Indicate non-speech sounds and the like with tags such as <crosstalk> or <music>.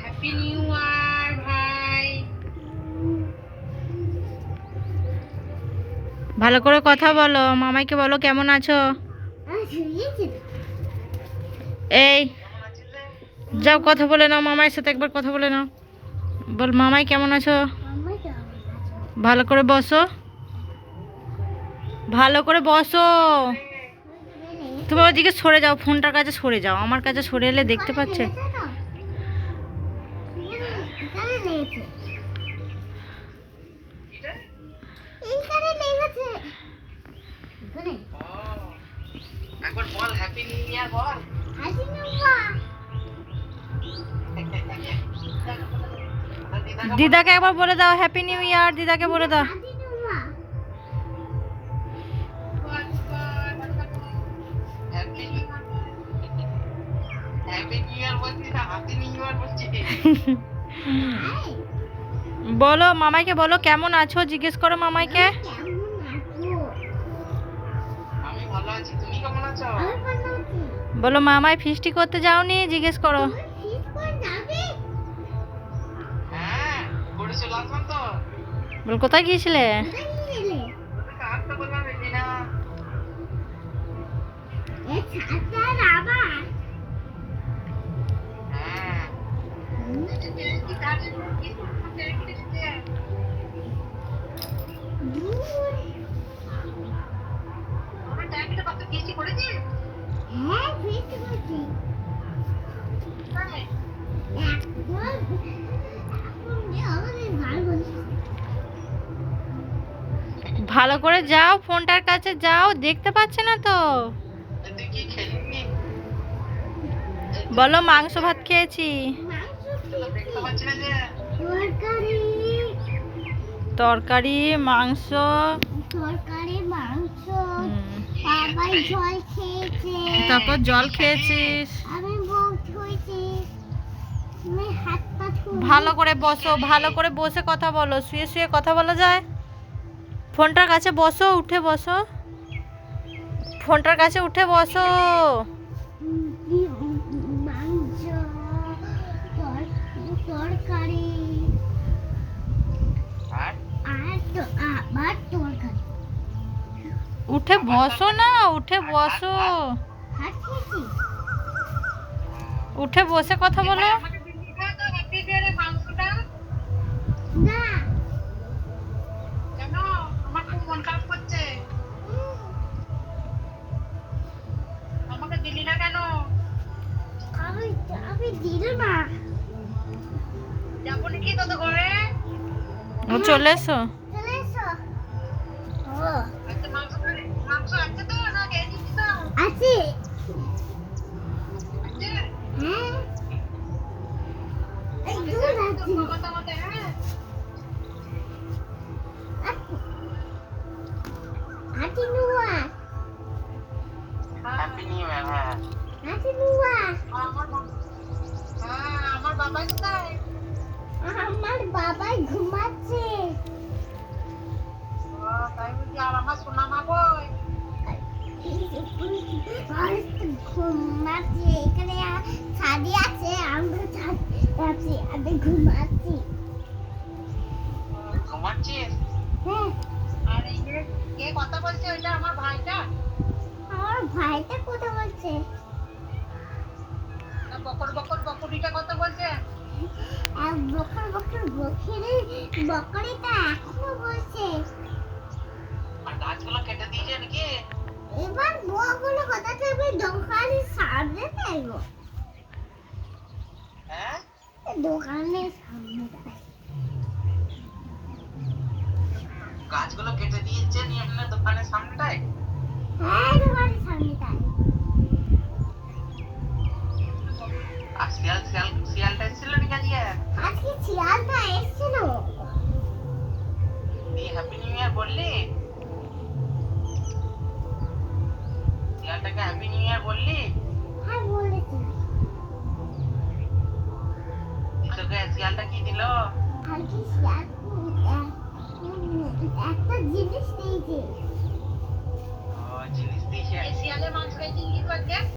Happy new year ভাই. ভালো করে কথা বলো। মামাইকে বলো কেমন আছো? এই যাও কথা বলে নাও মামাইয়ের সাথে একবার কথা বলে নাও। বল মামাই কেমন আছো। ভালো করে বসো। ভালো করে বসো। তুমি ওদিকে সরে যাও ফোনটার কাছে সরে যাও আমার কাছে সরে এলে দেখতে পাচ্ছে। দিদাকে একবার বলে দাও হ্যাপি নিউ ইয়ার দিদাকে বলে দাও। <laughs> বলো মামাইকে বলো কেমন আছো? জিজ্ঞেস করো মামাইকে। আমি ভালো আছি তুমি কেমন আছো? বলো মামাই ফিস্টি করতে যাওনি? জিজ্ঞেস করো। হ্যাঁ বল কোথায় গিয়েছিলে? ভালো করে যাও ফোনটার কাছে যাও দেখতে পাচ্ছে না তো। তুই কি খেলিনি? বলো মাংস ভাত খেয়েছি। তরকারি মাংস। তরকারি মাংস। বাবাই জল খেয়েছে। তারপর জল খেয়েছিস? আমি ভালো করে বসো ভালো করে বসে কথা বলো। শুয়ে শুয়ে কথা বলা যায়? ফোনটার কাছে বসো উঠে বসো। ফোনটার কাছে উঠে বসো মাংস তর- তরকারি। আবার উঠে বসো না উঠে বসো। উঠে বসে কথা বলো। আমাকে দিলি না কেন? আমি আমি দিল না। যাব নাকি তোদের ঘরে ও চলে এসো চলে এসো ও আচ্ছা মাংস মাংস আছে তো না খেয়ে দিচ্ছি তো আছে আছে হ্যাঁ এই দুধ আছে কথা মতে হ্যাঁ হাতি নুয়া হ্যাপি নিউ ইয়ার হ্যাঁ হাতি নুয়া আমার মা- হ্যাঁ আমার বাবা কোথায় আমার বাবাই ঘুমাচ্ছে। তাই বুঝি আর আমার সোনা মা কই ঘুমাচ্ছে এখানে ছাদি আছে আমরা ছাদি আছে আমি ঘুমাচ্ছি। ঘুমাচ্ছিস? হ্যাঁ। আর এই যে কে কথা বলছে ওইটা আমার ভাইটা? আমার ভাইটা কথা বলছে। বকর বকর বকরিটা কথা বলছে? আর বকর বকরিটা এখনও আর গাছগুলো কেটে দিয়েছে নাকি? এবার বকগুলো কথা থাকবে দোকানের সামনে হ্যাঁ? গাছগুলো কেটে দিয়েছে নিয়ে আপনার দোকানের সামনেটায়? হ্যাঁ দোকানের সামনে শিয়াল শিয়াল শিয়ালটা এসেছিল নাকি আজকে আজকে শিয়ালটা এসেছিল দিয়ে হ্যাপি নিউ ইয়ার বললি শিয়ালটাকে হ্যাপি নিউ ইয়ার বললি হ্যাঁ বলেছি তোকে শিয়ালটা কি দিল আজকে শিয়াল একটা জিনিস দিয়েছে ও জিনিস দিয়েছে শিয়ালের মাংস খাইছিস কি